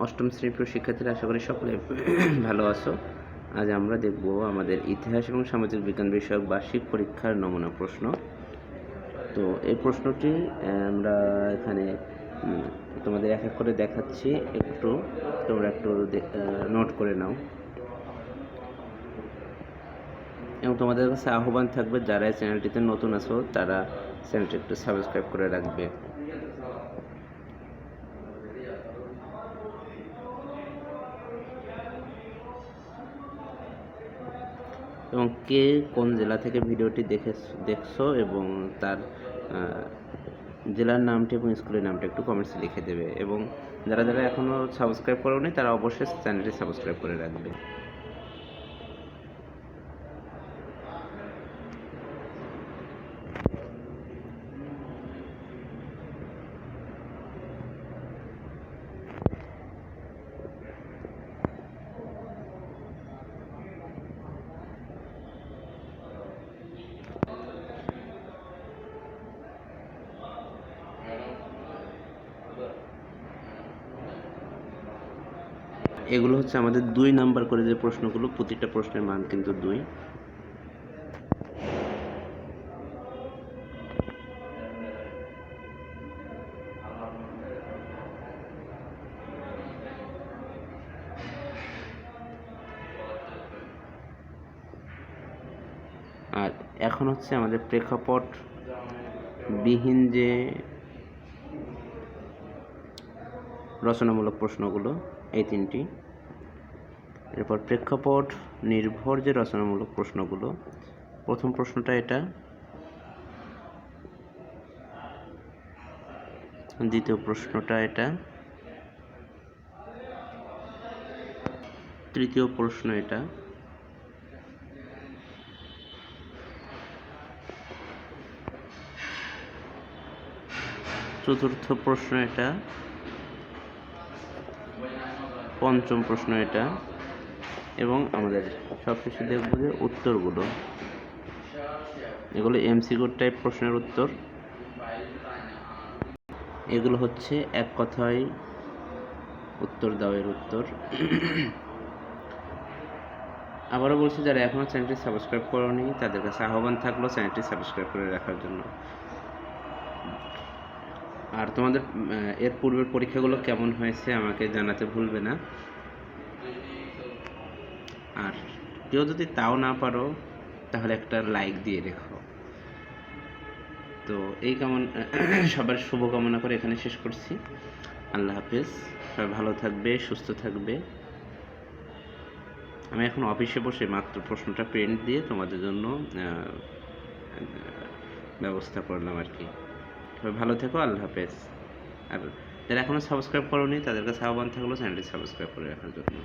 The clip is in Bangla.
অষ্টম শ্রেণির প্রিয় শিক্ষার্থীরা আশা করি সকলে ভালো আছো। আজ আমরা দেখব আমাদের ইতিহাস এবং সামাজিক বিজ্ঞান বিষয়ক বার্ষিক পরীক্ষার নমুনা প্রশ্ন। তো এই প্রশ্নটি আমরা এখানে তোমাদের এক এক করে দেখাচ্ছি। একটু তোমরা একটু নোট করে নাও। এবং তোমাদের কাছে আহ্বান থাকবে যারা চ্যানেলটিতে নতুন আছো, তারা চ্যানেলটি একটু সাবস্ক্রাইব করে রাখবে। এবং কে কোন জেলা থেকে ভিডিওটি দেখে দেখছ এবং তার জেলার নামটি এবং স্কুলের নামটি একটু কমেন্টসে লিখে দেবে এবং যারা যারা এখনও সাবস্ক্রাইব করেনি তারা অবশ্যই চ্যানেলটি সাবস্ক্রাইব করে রাখবে। এগুলো হচ্ছে আমাদের দুই নাম্বার করে যে প্রশ্নগুলো, প্রতিটা প্রশ্নের মান কিন্তু দুই। আর এখন হচ্ছে আমাদের প্রেক্ষাপট বিহীন যে রচনামূলক প্রশ্নগুলো, এই তিনটি। এরপর প্রেক্ষাপট নির্ভর যে রচনামূলক প্রশ্নগুলো, প্রথম প্রশ্নটা এটা। দ্বিতীয় প্রশ্নটা এটা। তৃতীয় প্রশ্ন এটা। চতুর্থ প্রশ্ন এটা। পঞ্চম প্রশ্ন এটা। এবং আমাদের সবশেষে দেখব যে উত্তরগুলো। এগুলো এমসিকিউ টাইপ প্রশ্নের উত্তর। এগুলো হচ্ছে এক কথায় উত্তর দাও এর উত্তর। আবারও বলছি, যারা এখনও চ্যানেলটি সাবস্ক্রাইব করোনি, তাদের কাছে আহ্বান থাকল চ্যানেলটি সাবস্ক্রাইব করে রাখার জন্য। আর তোমাদের এর পূর্বের পরীক্ষাগুলো কেমন হয়েছে আমাকে জানাতে ভুলবে না। আর কেউ যদি তাও না পারো, তাহলে একটা লাইক দিয়ে রেখো। তো এই কামন, সবার শুভকামনা করে এখানে শেষ করছি। আল্লাহ হাফেজ, সবাই ভালো থাকবে, সুস্থ থাকবে। আমি এখন অফিসে বসে মাত্র প্রশ্নটা প্রিন্ট দিয়ে তোমাদের জন্য ব্যবস্থা করলাম আর কি। সবাই ভালো থেকো, আল্লাহ হাফেজ। আর যারা এখনও সাবস্ক্রাইব করোনি, তাদের কাছে আহ্বান থাকল চ্যানেলটি সাবস্ক্রাইব করে রাখার জন্য।